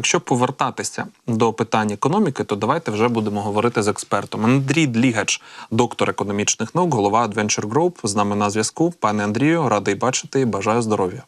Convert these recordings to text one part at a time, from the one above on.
Якщо повертатися до питань економіки, то давайте вже будемо говорити з експертом. Андрій Длігач, доктор економічних наук, голова Adventure Group, з нами на зв'язку. Пане Андрію, радий бачити і бажаю здоров'я.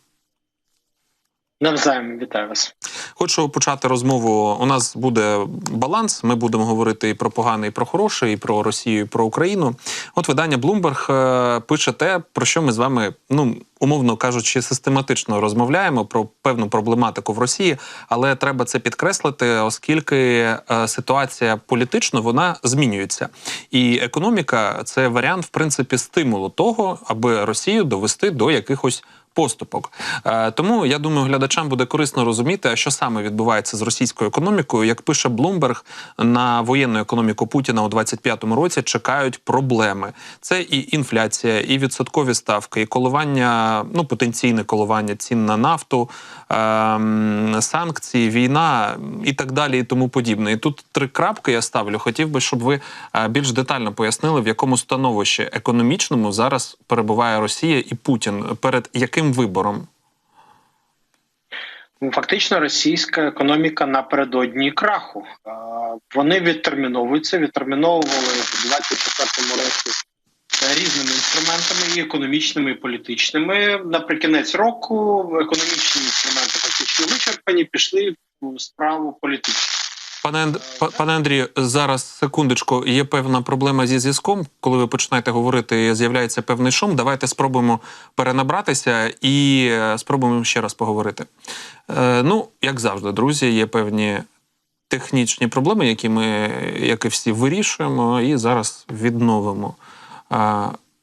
Навзаєм вітаю вас. Хочу почати розмову. У нас буде баланс. Ми будемо говорити і про погане, і про хороше, і про Росію, і про Україну. От видання Bloomberg е, пише те, про що ми з вами, ну умовно кажучи, систематично розмовляємо про певну проблематику в Росії, але треба це підкреслити, оскільки е, ситуація політично вона змінюється, і економіка це варіант, в принципі, стимулу того, аби Росію довести до якихось поступок. Е, Тому я думаю, глядачам буде корисно розуміти, що саме відбувається з російською економікою. Як пише Bloomberg, на воєнну економіку Путіна у 25-му році чекають проблеми. Це і інфляція, і відсоткові ставки, і коливання, ну потенційне коливання цін на нафту, ем, санкції, війна і так далі, і тому подібне. І тут три крапки я ставлю. Хотів би, щоб ви е, більш детально пояснили, в якому становищі економічному зараз перебуває Росія і Путін перед яким вибором. Ну, Фактично, російська економіка напередодні краху. Вони відтерміновуються, відтерміновували в 24-му році різними інструментами, і економічними, і політичними. Наприкінець року економічні інструменти фактично вичерпані, пішли в справу політичну. Пане Анд- пане Андрію, зараз секундочку. Є певна проблема зі зв'язком. Коли ви починаєте говорити, з'являється певний шум. Давайте спробуємо перенабратися і е, спробуємо ще раз поговорити. Е, ну, як завжди, друзі, є певні технічні проблеми, які ми, як і всі, вирішуємо, і зараз відновимо. е,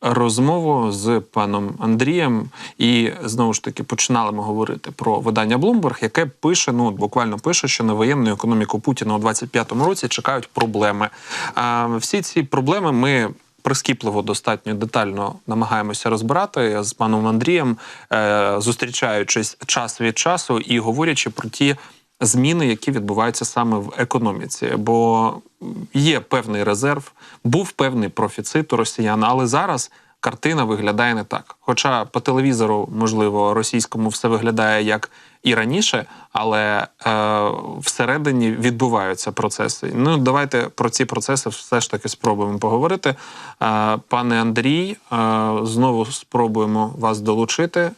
Розмову з паном Андрієм, і знову ж таки починали ми говорити про видання Bloomberg, яке пише, ну буквально пише, що на воєнну економіку Путіна у 25-му році чекають проблеми. А всі ці проблеми ми. Прискіпливо достатньо детально намагаємося розбирати з паном Андрієм, е, зустрічаючись час від часу і говорячи про ті зміни, які відбуваються саме в економіці. Бо є певний резерв, був певний профіцит у росіян, але зараз картина виглядає не так. Хоча по телевізору, можливо, російському все виглядає як і раніше, але е, всередині відбуваються процеси. Ну, давайте про ці процеси все ж таки спробуємо поговорити. Е, пане Андрій, е, знову спробуємо вас долучити.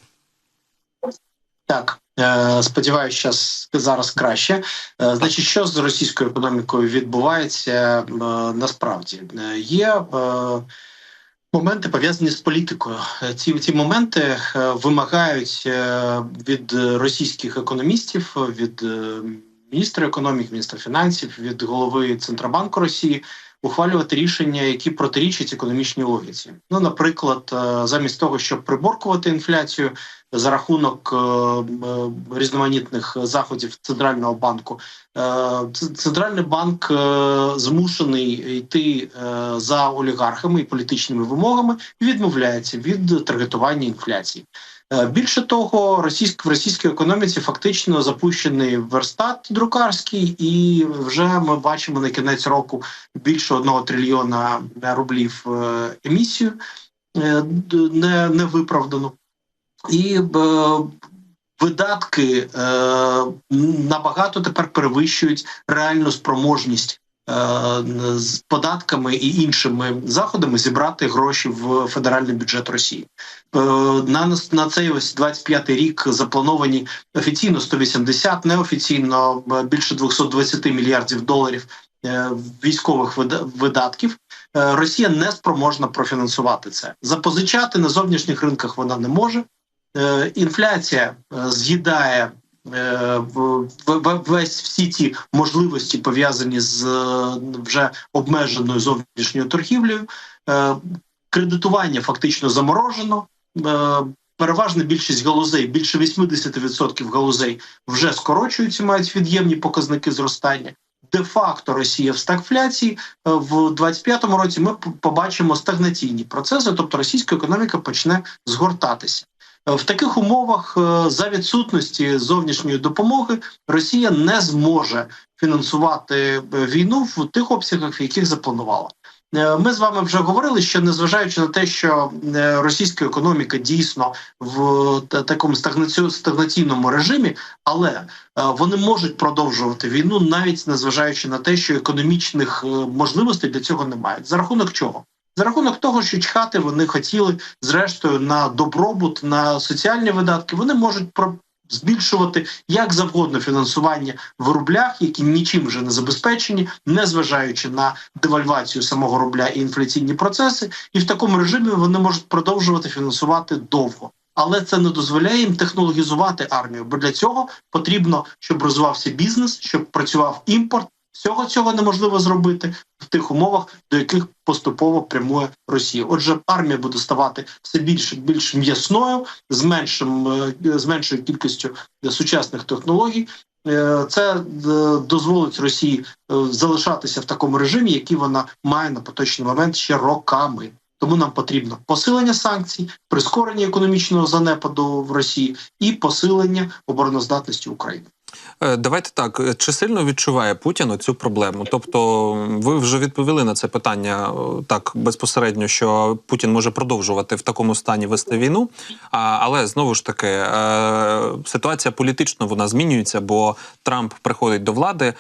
Так, е, сподіваюся, щас зараз краще. Е, Значить, що з російською економікою відбувається е, насправді? Є моменти пов'язані з політикою. Ці, ці моменти вимагають від російських економістів, від міністра економіки, міністра фінансів, від голови Центробанку Росії. Ухвалювати рішення, які протирічать економічній логіці. Ну, наприклад, е, замість того, щоб приборкувати інфляцію, за рахунок е, е, різноманітних заходів центрального банку. Центральний банк змушений йти за олігархами і політичними вимогами і відмовляється від таргетування інфляції. Е, Більше того, російськ, в російській економіці фактично запущений верстат друкарський, і вже ми бачимо на кінець року більше одного трильйона рублів е, емісію е, не, не виправдану. І е, видатки е, набагато тепер перевищують реальну спроможність е, з податками і іншими заходами зібрати гроші в федеральний бюджет Росії. Е, на, нас- на цей ось 25-й рік заплановані офіційно 180, неофіційно е, більше 220 мільярдів доларів е, військових видатків. Е, Росія не спроможна профінансувати це. Запозичати на зовнішніх ринках вона не може. Е, Інфляція е, з'їдає е, весь всі ті можливості пов'язані з е, вже обмеженою зовнішньою торгівлею. Е, Кредитування фактично заморожено. Е, Переважна більшість галузей, більше 80% галузей вже скорочуються, мають від'ємні показники зростання. Де-факто Росія в стагфляції Е, в 25-му році. Ми побачимо стагнаційні процеси, тобто російська економіка почне згортатися. В таких умовах е, за відсутності зовнішньої допомоги Росія не зможе фінансувати е, війну в тих обсягах, в яких запланувала. Е, Ми з вами вже говорили, що незважаючи на те, що російська економіка дійсно в такому стагнаці- стагнаційному режимі, але вони можуть продовжувати війну, навіть незважаючи на те, що економічних можливостей для цього немає. За рахунок чого? За рахунок того, що чхати вони хотіли зрештою на добробут, на соціальні видатки, вони можуть про збільшувати як завгодно фінансування в рублях, які нічим вже не забезпечені, незважаючи на девальвацію самого рубля і інфляційні процеси, і в такому режимі вони можуть продовжувати фінансувати довго. Але це не дозволяє їм технологізувати армію, бо для цього потрібно, щоб розвивався бізнес, щоб працював імпорт. Всього цього неможливо зробити в тих умовах, до яких поступово прямує Росія. Отже, армія буде ставати все більш більш м'ясною, з меншим е, з меншою кількістю сучасних технологій. Е, Це е, дозволить Росії е, залишатися в такому режимі, який вона має на поточний момент ще роками. Тому нам потрібно посилення санкцій, прискорення економічного занепаду в Росії і посилення обороноздатності України. Е, Давайте так. Е, Чи сильно відчуває Путін цю проблему? Тобто, ви вже відповіли на це питання е, так безпосередньо, що Путін може продовжувати в такому стані вести війну. Але знову ж таки, ситуація політично вона змінюється, бо Трамп приходить до влади.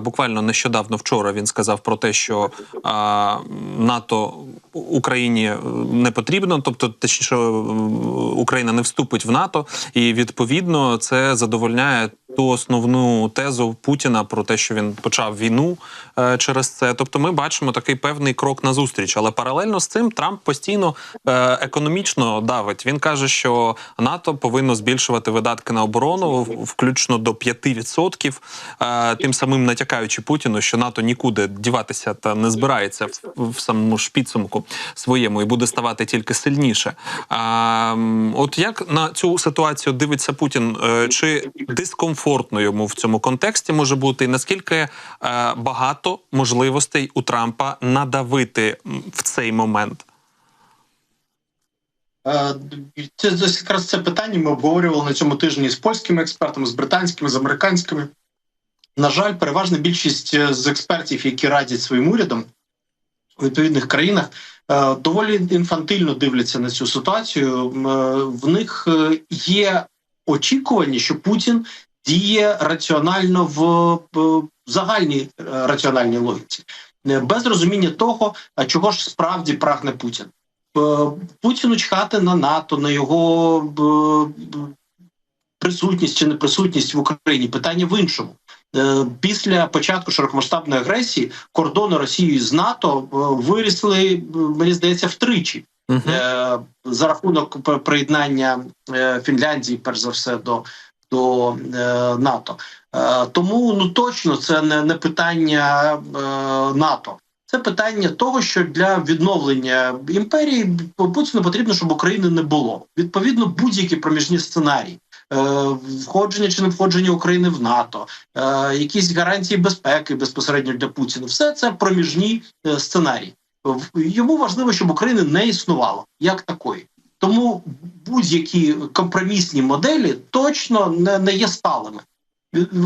Буквально нещодавно вчора він сказав про те, що НАТО Україні не потрібно, тобто точніше, Україна не вступить в НАТО, і відповідно це задовольняє ту основну тезу Путіна про те, що він почав війну через це. Тобто, ми бачимо такий певний крок назустріч. Але паралельно з цим Трамп постійно е, економічно давить. Він каже, що НАТО повинно збільшувати видатки на оборону, включно до 5%, е, тим самим натякаючи Путіну, що НАТО нікуди діватися та не збирається в, самому ж підсумку своєму і буде ставати тільки сильніше. От як на цю ситуацію дивиться Путін? Е, Чи дискомфортно йому в цьому контексті може бути? І наскільки е, багато можливостей у Трампа надавити в цей момент? Е, Це якраз це питання ми обговорювали на цьому тижні з польськими експертами, з британськими, з американськими. На жаль, переважна більшість е, з експертів, які радять своїм урядам у відповідних країнах, е, доволі інфантильно дивляться на цю ситуацію. В них є очікування, що Путін діє раціонально в в загальній е, раціональній логіці, Е, без розуміння того, а чого ж справді прагне Путін. Е, Путіну чхати на НАТО, на його присутність чи неприсутність в Україні. Питання в іншому. Після початку широкомасштабної агресії кордони Росії з НАТО вирісли, мені здається, втричі Угу. е, за рахунок приєднання Фінляндії, перш за все, до, до е, НАТО. Е, тому ну точно це не, не питання е, НАТО. Це питання того, що для відновлення імперії Путіну потрібно, щоб України не було. Відповідно, будь-які проміжні сценарії. Входження чи не входження України в НАТО, якісь гарантії безпеки безпосередньо для Путіна, все це проміжні сценарії. Йому важливо, щоб України не існувало як такої. Тому будь-які компромісні моделі точно не, не є сталими.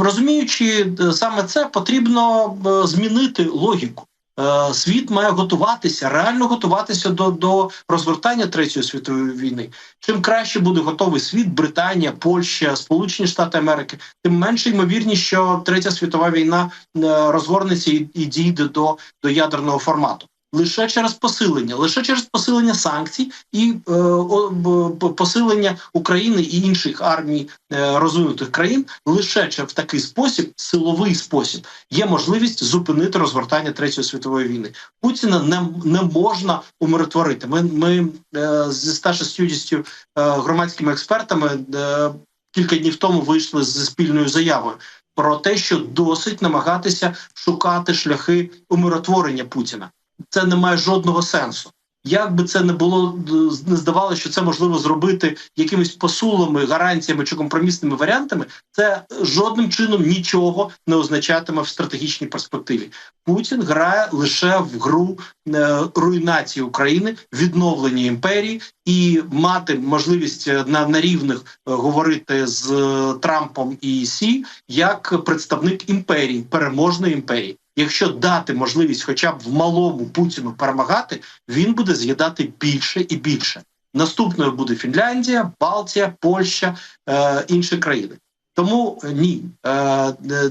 Розуміючи е, саме це, потрібно е, змінити логіку. Е, Світ має готуватися, реально готуватися до, до розгортання третьої світової війни. Чим краще буде готовий світ, Британія, Польща, Сполучені Штати Америки, тим менше ймовірність, що третя світова війна розгорнеться і, і дійде до, до ядерного формату. Лише через посилення, лише через посилення санкцій і е, посилення України і інших армій е, розвинутих країн, лише в такий спосіб, силовий спосіб, є можливість зупинити розгортання третьої світової війни. Путіна не, не можна умиротворити. Ми, ми е, зі 160 е, громадськими експертами е, кілька днів тому вийшли зі спільною заявою про те, що досить намагатися шукати шляхи умиротворення Путіна. Це не має жодного сенсу. Як би це не було не здавалося, що це можливо зробити якимись посулами, гарантіями чи компромісними варіантами, це жодним чином нічого не означатиме в стратегічній перспективі. Путін грає лише в гру е, руйнації України, відновлення імперії і мати можливість е, на, на рівних е, говорити з Трампом і Сі як представник імперії, переможної імперії. Якщо дати можливість, хоча б в малому Путіну перемагати, він буде з'їдати більше і більше. Наступною буде Фінляндія, Балтія, Польща, е, інші країни. Тому е, ні. Е, е,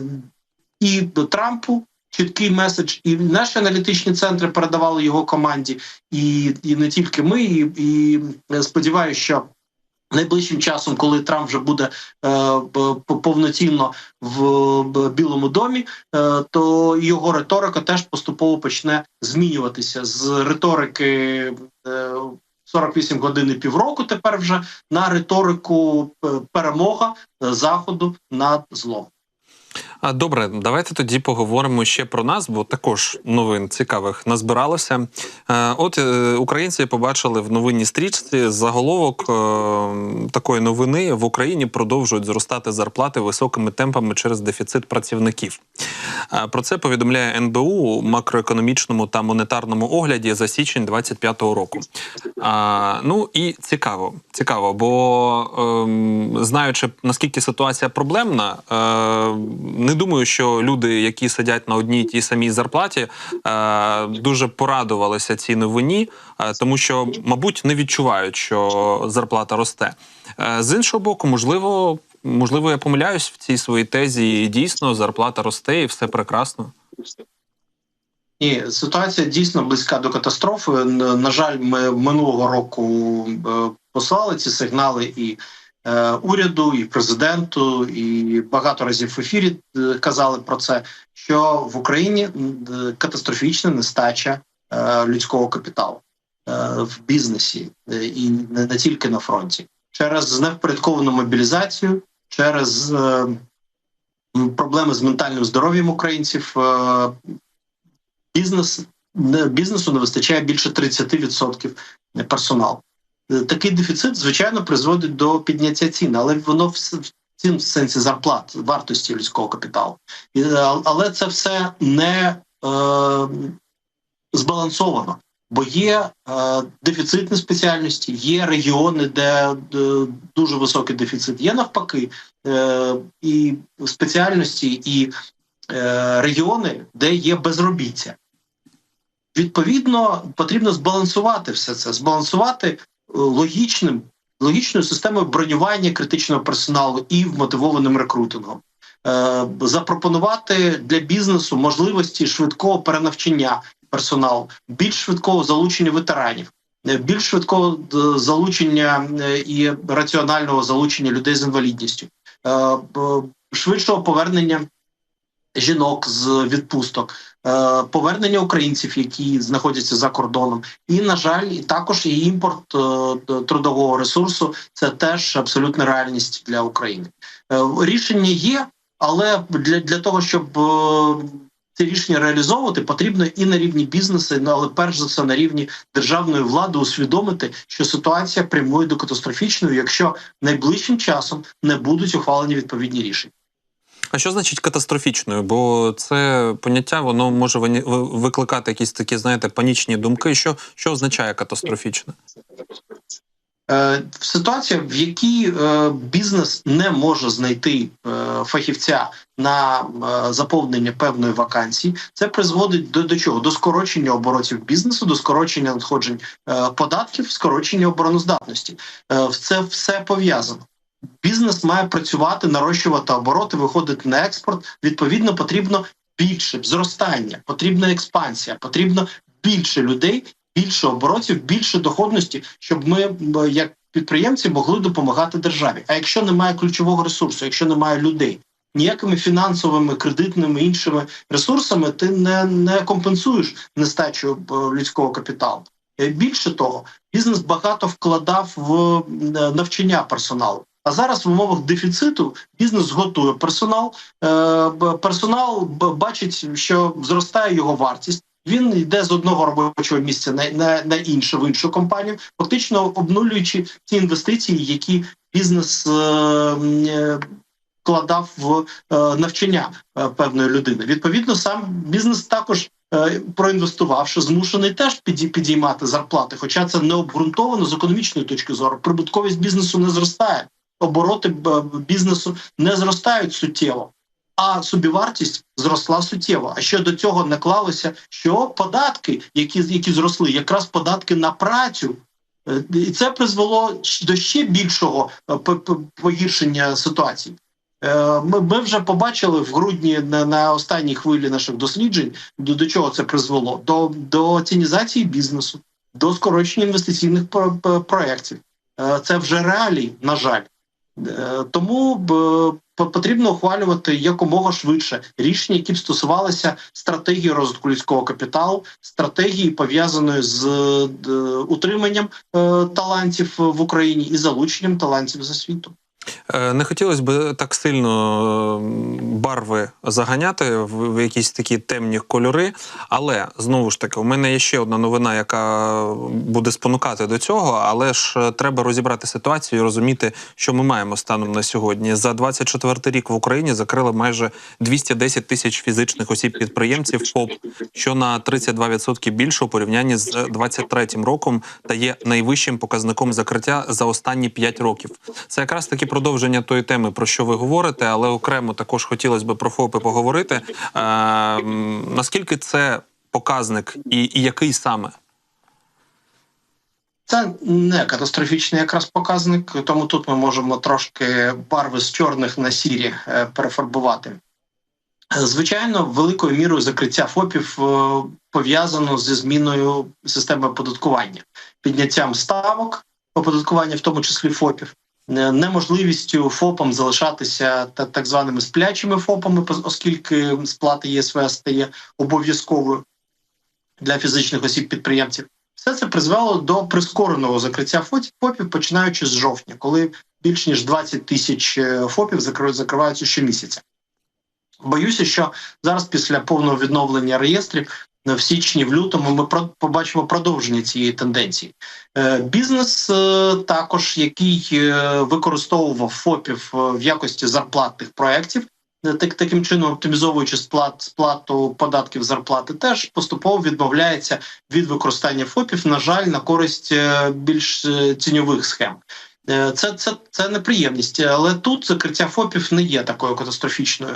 і Трампу чіткий меседж, і наші аналітичні центри передавали його команді, і, і не тільки ми. І, і сподіваюся, що найближчим часом, коли Трамп вже буде е, повноцінно в Білому домі, е, то його риторика теж поступово почне змінюватися з риторики. Е, 48 годин і півроку тепер вже на риторику перемога заходу над злом. Добре, давайте тоді поговоримо ще про нас, бо також новин цікавих назбиралося. Е, от е, українці побачили в новинній стрічці заголовок е, такої новини в Україні продовжують зростати зарплати високими темпами через дефіцит працівників. Про це повідомляє НБУ у макроекономічному та монетарному огляді за січень 25-го року. Ну і цікаво, цікаво, бо ем, знаючи наскільки ситуація проблемна, не думаю, що люди, які сидять на одній тій самій зарплаті, е, дуже порадувалися цій новині, е, тому що, мабуть, не відчувають, що зарплата росте. Е, з іншого боку, можливо, можливо, я помиляюсь в цій своїй тезі. і Дійсно, зарплата росте, і все прекрасно. Ні, ситуація дійсно близька до катастрофи. На жаль, ми минулого року послали ці сигнали і. Е, уряду і президенту, і багато разів в ефірі е, казали про це, що в Україні катастрофічна нестача е, людського капіталу в бізнесі і не тільки на фронті, через невпорядковану мобілізацію, через проблеми з ментальним здоров'ям українців. Бізнес бізнесу не вистачає більше 30% персоналу. Е, такий дефіцит, звичайно, призводить до підняття цін, але воно в цін в сенсі зарплат, вартості людського капіталу. Е, але це все не е, збалансовано, бо є е, дефіцитні спеціальності, є регіони, де дуже високий дефіцит. Є навпаки е, і спеціальності, і е, регіони, де є безробіття. Відповідно, потрібно збалансувати все це, збалансувати логічним, логічною системою бронювання критичного персоналу і вмотивованим рекрутингом. Е, запропонувати для бізнесу можливості швидкого перенавчання персоналу, більш швидкого залучення ветеранів, е, більш швидкого е, залучення і раціонального залучення людей з інвалідністю, швидшого повернення жінок з відпусток, е, повернення українців, які знаходяться за кордоном, і на жаль, і також і імпорт е, трудового ресурсу це теж абсолютна реальність для України. Е, рішення є, але для, для того, щоб ці рішення реалізовувати потрібно і на рівні бізнесу, ну, але перш за все на рівні державної влади усвідомити, що ситуація прямує до катастрофічної, якщо найближчим часом не будуть ухвалені відповідні рішення. А що значить катастрофічною? Бо це поняття воно може викликати якісь такі, знаєте, панічні думки. Що що означає катастрофічно? Е, ситуація, в якій е, бізнес не може знайти е, фахівця на заповнення певної вакансії, це призводить до до чого? До скорочення оборотів бізнесу, до скорочення надходжень податків, скорочення обороноздатності. Це все пов'язано. Бізнес має працювати, нарощувати обороти, виходити на експорт. Відповідно, потрібно більше зростання, потрібна експансія, потрібно більше людей, більше оборотів, більше доходності, щоб ми, як підприємці, могли допомагати державі. А якщо немає ключового ресурсу, якщо немає людей, ніякими фінансовими, кредитними іншими ресурсами, ти не, не компенсуєш нестачу е, людського капіталу. Е, більше того, бізнес багато вкладав в е, навчання персоналу. А зараз в умовах дефіциту бізнес готує персонал. Е, персонал бачить, що зростає його вартість. Він йде з одного робочого місця на на, на інше в іншу компанію, фактично обнулюючи ті інвестиції, які бізнес е, е, вкладав в е, навчання е, певної людини. Відповідно, сам бізнес також. Е, проінвестувавши, змушений теж підіймати зарплати, хоча це не обґрунтовано з економічної точки зору. Прибутковість бізнесу не зростає обороти бізнесу не зростають суттєво. а собівартість зросла суттєво. А ще до цього наклалося, що податки, які які зросли, якраз податки на працю. Е, І це призвело до ще більшого е, погіршення ситуації. Е, Ми, вже побачили в грудні на, останній хвилі наших досліджень, до, чого це призвело? До, до цінізації бізнесу, до скорочення інвестиційних про- про- проєктів. Це вже реалії, на жаль. Е, Тому потрібно ухвалювати якомога швидше рішення, які б стосувалися стратегії розвитку людського капіталу, стратегії пов'язаної з е, утриманням е, талантів в Україні і залученням талантів за світу. Е, Не хотілося б так сильно барви заганяти в, в якісь такі темні кольори. Але знову ж таки, у мене є ще одна новина, яка буде спонукати до цього. Але ж е, треба розібрати ситуацію і розуміти, що ми маємо станом на сьогодні. За 24 рік в Україні закрили майже 210 тисяч фізичних осіб підприємців ФОП, що на 32% більше у порівнянні з 23 роком та є найвищим показником закриття за останні 5 років. Це якраз таки продовження тої теми, про що ви говорите, але окремо також хотілося б про ФОПи поговорити. Е, наскільки це показник і, і який саме? Це не катастрофічний якраз показник, тому тут ми можемо трошки барви з чорних на сірі е, перефарбувати. Звичайно, великою мірою закриття ФОПів е, пов'язано зі зміною системи оподаткування, підняттям ставок оподаткування, в тому числі ФОПів, неможливістю ФОПам залишатися та так званими сплячими ФОПами, оскільки сплата ЄСВ стає обов'язковою для фізичних осіб підприємців. Все це призвело до прискореного закриття ФОПів, починаючи з жовтня, коли більш ніж 20 тисяч е, ФОПів закри- закриваються щомісяця. Боюся, що зараз, після повного відновлення реєстрів, е, в січні, в лютому, ми побачимо продовження цієї тенденції. Е, Бізнес е, також, який е, використовував ФОПів е, в якості зарплатних проєктів, е, так, таким чином оптимізовуючи сплат, сплату податків зарплати, теж поступово відмовляється від використання ФОПів, на жаль, на користь е, більш е, схем. Е, Це, це, це неприємність, але тут закриття ФОПів не є такою катастрофічною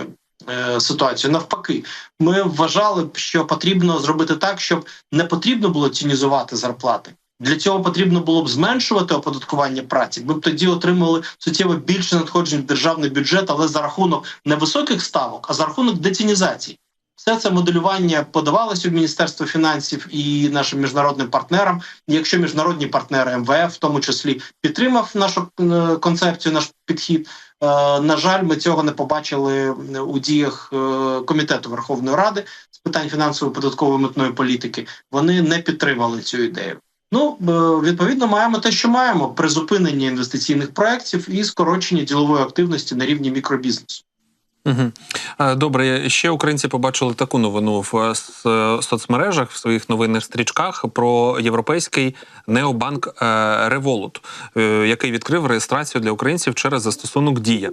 е, ситуацією. Навпаки, ми вважали що потрібно зробити так, щоб не потрібно було тінізувати зарплати. Для цього потрібно було б зменшувати оподаткування праці. Ми б тоді отримали суттєво більше надходжень в державний бюджет, але за рахунок не високих ставок, а за рахунок детінізації. Все це моделювання подавалося в Міністерство фінансів і нашим міжнародним партнерам. Якщо міжнародні партнери МВФ, в тому числі, підтримав нашу е, концепцію, наш підхід. Е, На жаль, ми цього не побачили у діях е, комітету Верховної Ради з питань фінансово-податкової митної політики. Вони не підтримали цю ідею. Ну е, відповідно, маємо те, що маємо: призупинення інвестиційних проєктів і скорочення ділової активності на рівні мікробізнесу. Добре, ще українці побачили таку новину в е, е, соцмережах в своїх новинних стрічках про європейський необанк Revolut, е, який відкрив реєстрацію для українців через застосунок Дія.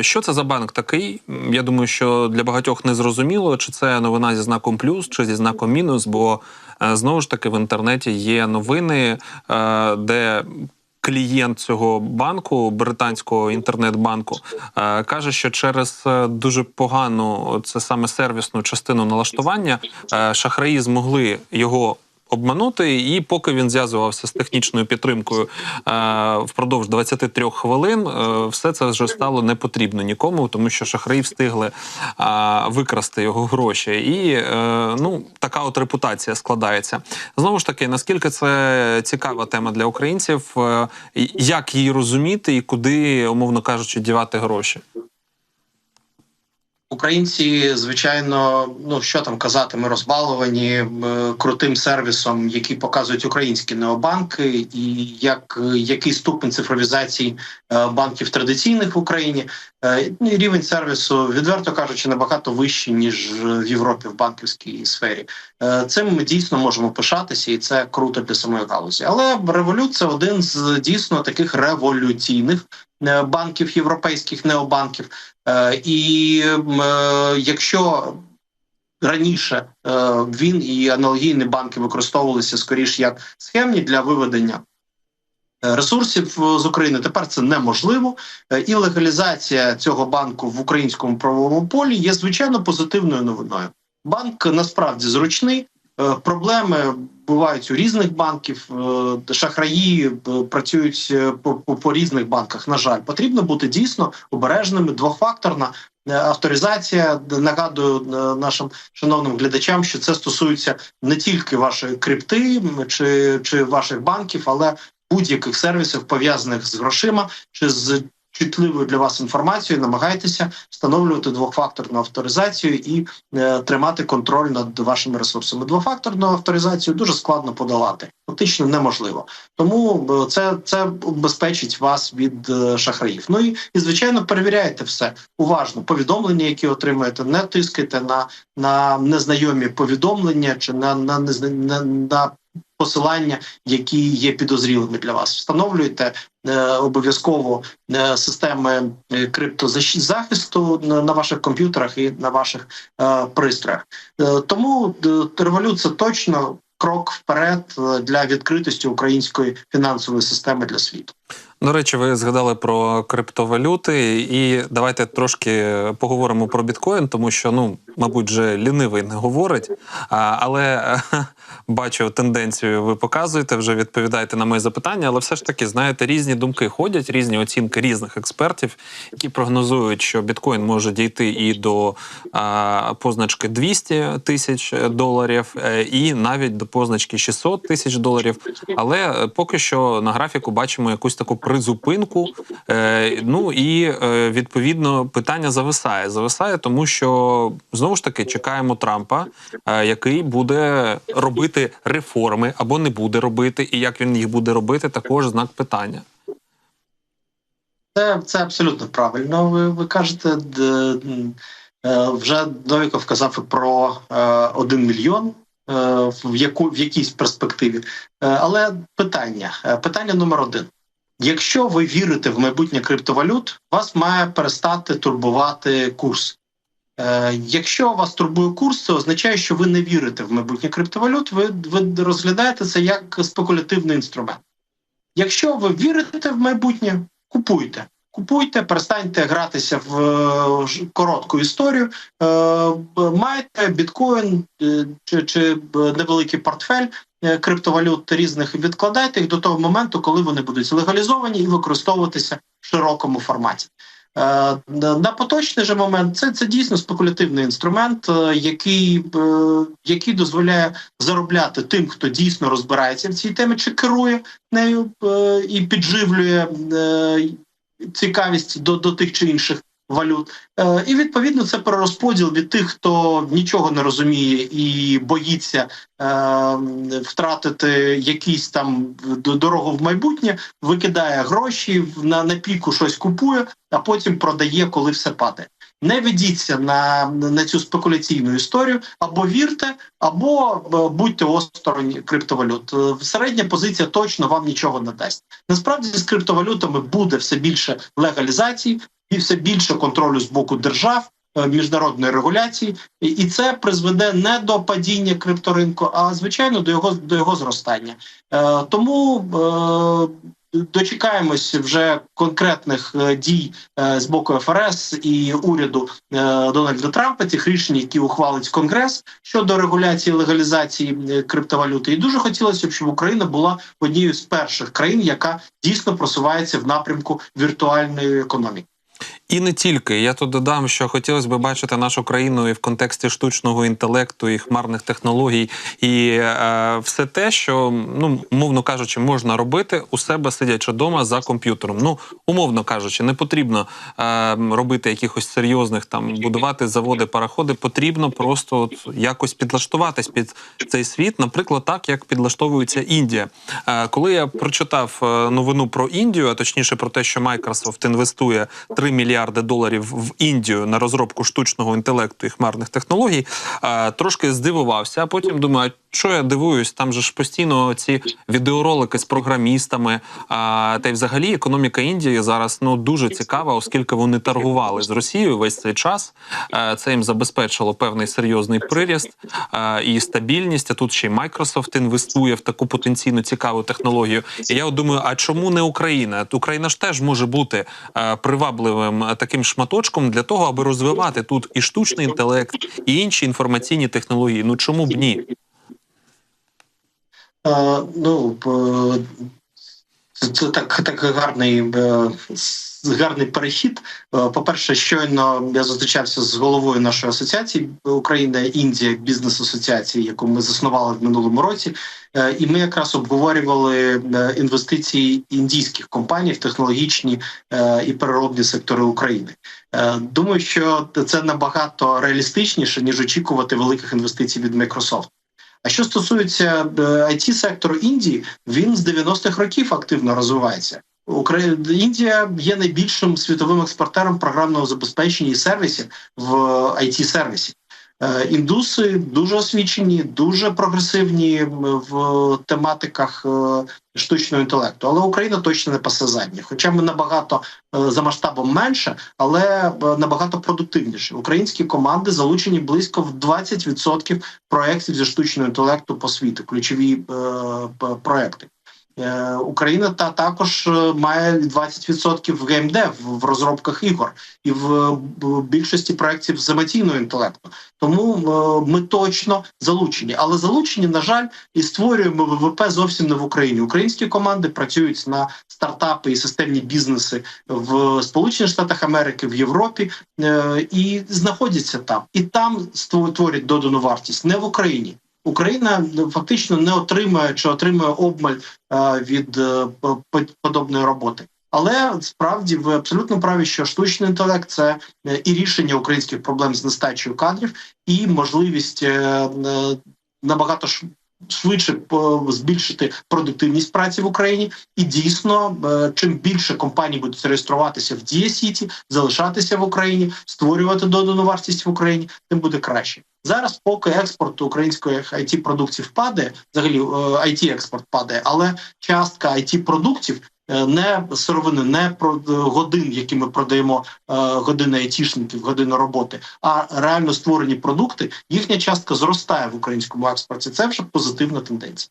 Що це за банк такий? Я думаю, що для багатьох не зрозуміло, чи це новина зі знаком плюс, чи зі знаком мінус, бо знову ж таки в інтернеті є новини, де клієнт цього банку, британського інтернет-банку, е, каже, що через е, дуже погану це саме сервісну частину налаштування е, шахраї змогли його. Обманути, і поки він зв'язувався з технічною підтримкою е, впродовж 23 хвилин, е, все це вже стало не потрібно нікому, тому що шахраї встигли е, викрасти його гроші. І ну, така от репутація складається. Знову ж таки, наскільки це цікава тема для українців, як її розуміти і куди, умовно кажучи, дівати гроші? Українці, звичайно, ну що там казати, ми розбаловані е, крутим сервісом, який показують українські необанки, і як який ступень цифровізації е, банків традиційних в Україні. Е, ну, рівень сервісу, відверто кажучи, набагато вищий ніж в Європі в банківській сфері. Цим ми дійсно можемо пишатися, і це круто для самої галузі. Але револют це один з дійсно таких революційних банків європейських необанків. Е, І е, якщо раніше е, він і аналогійні банки використовувалися скоріш як схемні для виведення е, ресурсів е, з України. Тепер це неможливо, Е, і легалізація цього банку в українському правовому полі є звичайно позитивною новиною. Банк насправді зручний. Е, Проблеми бувають у різних банків. е, Шахраї е, працюють е, по, по, по різних банках. На жаль, потрібно бути дійсно обережними. Двофакторна авторизація. Нагадую нашим шановним глядачам, що це стосується не тільки вашої крипти чи, чи ваших банків, але будь-яких сервісів пов'язаних з грошима чи з чутливою для вас інформацією. Намагайтеся встановлювати двофакторну авторизацію і е, тримати контроль над вашими ресурсами. Двофакторну авторизацію дуже складно подолати, фактично неможливо. Тому е, це, це убезпечить вас від е, шахраїв. Ну і, і звичайно перевіряйте все уважно. Повідомлення, які отримуєте, не тискайте на, на незнайомі повідомлення чи на, на, на, на посилання, які є підозрілими для вас. Встановлюйте обов'язково е, системи е, криптозахисту на, ваших комп'ютерах і на ваших е, пристроях. Е, тому революція точно крок вперед е, для відкритості української фінансової системи для світу. До речі, ви згадали про криптовалюти, і давайте трошки поговоримо про біткоін, тому що ну, мабуть, вже лінивий не говорить. Але е, бачу тенденцію, ви показуєте, вже відповідаєте на мої запитання. Але все ж таки, знаєте, різні думки ходять, різні оцінки різних експертів, які прогнозують, що біткоін може дійти і до а, позначки 200 тисяч доларів, е, і навіть до позначки 600 тисяч доларів. Але е, поки що на графіку бачимо якусь таку призупинку. Е, ну і е, відповідно питання зависає. Зависає, тому що знову ж таки чекаємо Трампа, е, який буде робити реформи або не буде робити, і як він їх буде робити, також знак питання. Це, це абсолютно правильно. Ви, ви кажете, д, м, е, вже Новіков казав про один мільйон в яку в якійсь перспективі. Але питання, питання номер один. Якщо ви вірите в майбутнє криптовалют, вас має перестати турбувати курс. Е, якщо вас турбує курс, це означає, що ви не вірите в майбутнє криптовалют, ви, ви розглядаєте це як спекулятивний інструмент. Якщо ви вірите в майбутнє, купуйте. Купуйте, перестаньте гратися в е, коротку історію. Е, маєте біткоін чи, чи невеликий портфель криптовалют різних, відкладайте їх до того моменту, коли вони будуть легалізовані і використовуватися в широкому форматі. Е, на поточний же момент це, це дійсно спекулятивний інструмент, е, який, е, який дозволяє заробляти тим, хто дійсно розбирається в цій темі, чи керує нею е, і підживлює е, цікавість до, до тих чи інших валют. Е, і відповідно це перерозподіл від тих, хто нічого не розуміє і боїться е, втратити якісь там дорогу в майбутнє, викидає гроші на, на піку щось купує, а потім продає, коли все падає. Не ведіться на, на цю спекуляційну історію, або вірте, або е, будьте осторонь криптовалют. Е, Середня позиція точно вам нічого не дасть. Насправді з криптовалютами буде все більше легалізації і все більше контролю з боку держав. е, Міжнародної регуляції, і- це призведе не до падіння крипторинку, а звичайно до його до його зростання. Е, тому дочекаємось вже конкретних е, дій е, з боку ФРС і уряду е, Дональда Трампа, цих рішень, які ухвалить Конгрес щодо регуляції легалізації криптовалюти. І дуже хотілося б, щоб Україна була однією з перших країн, яка дійсно просувається в напрямку віртуальної економіки. І не тільки я тут додам, що хотілося б бачити нашу країну і в контексті штучного інтелекту, і хмарних технологій, і е, все те, що ну умовно кажучи, можна робити у себе сидячи вдома за комп'ютером. Ну умовно кажучи, не потрібно е, робити якихось серйозних там будувати заводи, параходи. Потрібно просто от якось підлаштуватись під цей світ, наприклад, так як підлаштовується Індія. Е, коли я прочитав е, новину про Індію, а точніше про те, що Microsoft інвестує 3 мільярди доларів в Індію на розробку штучного інтелекту і хмарних технологій, е, трошки здивувався. А потім думаю, Що я дивуюсь, там же ж постійно ці відеоролики з програмістами. А, та й взагалі економіка Індії зараз ну дуже цікава, оскільки вони торгували з Росією весь цей час. Е, Це їм забезпечило певний серйозний приріст е, і стабільність. А тут ще й Microsoft інвестує в таку потенційно цікаву технологію. І я думаю, а чому не Україна? Україна ж теж може бути е, привабливим таким шматочком для того, аби розвивати тут і штучний інтелект, і інші інформаційні технології. Ну чому б ні? Е, ну, це, це так, так гарний, е, гарний перехід. Е, По-перше, щойно я зустрічався з головою нашої асоціації Україна Індія бізнес асоціації, яку ми заснували в минулому році. Е, І ми якраз обговорювали е, інвестиції індійських компаній в технологічні е, і переробні сектори України. Е, Думаю, що це набагато реалістичніше ніж очікувати великих інвестицій від Microsoft. А що стосується it сектору Індії, він з 90-х років активно розвивається. Індія є найбільшим світовим експортером програмного забезпечення і сервісів в it сервісі. Е, Індуси дуже освічені, дуже прогресивні в тематиках е, штучного інтелекту. Але Україна точно не пасе заднє. Хоча ми набагато е, за масштабом менше, але набагато продуктивніше. Українські команди залучені близько в 20% проєктів зі штучного інтелекту по світу, ключові проекти. Е, Україна та також е, має 20% в геймдев в розробках ігор і в більшості проєктів з емоційного інтелекту. Тому е, ми точно залучені, але залучені, на жаль, і створюємо ВВП зовсім не в Україні. Українські команди працюють на стартапи і системні бізнеси в Сполучених Штатах Америки, в Європі і знаходяться там, і там створюють додану вартість, не в Україні. Україна фактично не отримує чи отримує обмаль е, від е, по- по- подобної роботи. Але справді ви абсолютно праві, що штучний інтелект це е, і рішення українських проблем з нестачею кадрів, і можливість набагато швидше збільшити продуктивність праці в Україні. І дійсно, чим більше компаній будуть реєструватися в Дія Сіті, залишатися в Україні, створювати додану вартість в Україні, тим буде краще. Зараз, поки експорт української it продукції впаде, взагалі it експорт падає, але частка it продуктів е, не сировини, не про е, годин, які ми продаємо е, години айтішників, години роботи, а реально створені продукти. Їхня частка зростає в українському експорті. Це вже позитивна тенденція.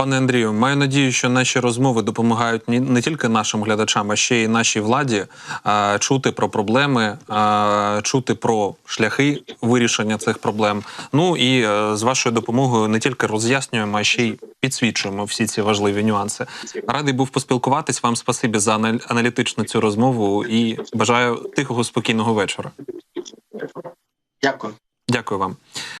Пане Андрію, маю надію, що наші розмови допомагають не тільки нашим глядачам, а ще й нашій владі а, чути про проблеми, а, чути про шляхи вирішення цих проблем. Ну і е, з вашою допомогою не тільки роз'яснюємо, а ще й підсвічуємо всі ці важливі нюанси. Радий був поспілкуватись. Вам спасибі за аналітичну цю розмову і бажаю тихого спокійного вечора. Дякую. Дякую вам.